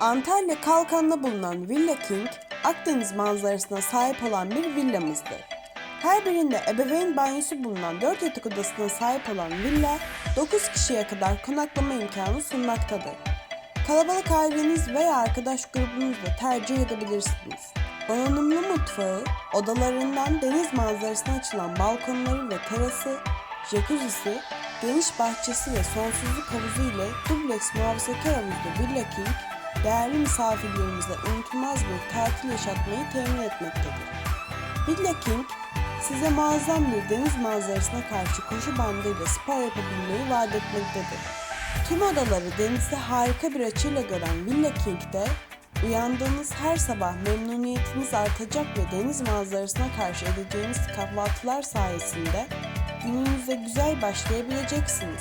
Antalya Kalkan'da bulunan Villa King, Akdeniz manzarasına sahip olan bir villamızdır. Her birinde ebeveyn banyosu bulunan 4 yatak odasına sahip olan villa, 9 kişiye kadar konaklama imkanı sunmaktadır. Kalabalık aileniz veya arkadaş grubunuzla tercih edebilirsiniz. Donanımlı mutfağı, odalarından deniz manzarasına açılan balkonları ve terası, jacuzzi'si, geniş bahçesi ve sonsuzluk havuzu ile dubleks muhafazakar havuzlu Villa King, değerli misafirlerimize unutulmaz bir tatil yaşatmayı temin etmektedir. Villa King, size muazzam bir deniz manzarasına karşı koşu bandıyla spor yapabilmeyi vaat etmektedir. Tüm odaları denizde harika bir açıyla gören Villa King'de uyandığınız her sabah memnuniyetiniz artacak ve deniz manzarasına karşı edeceğiniz kahvaltılar sayesinde gününüze güzel başlayabileceksiniz.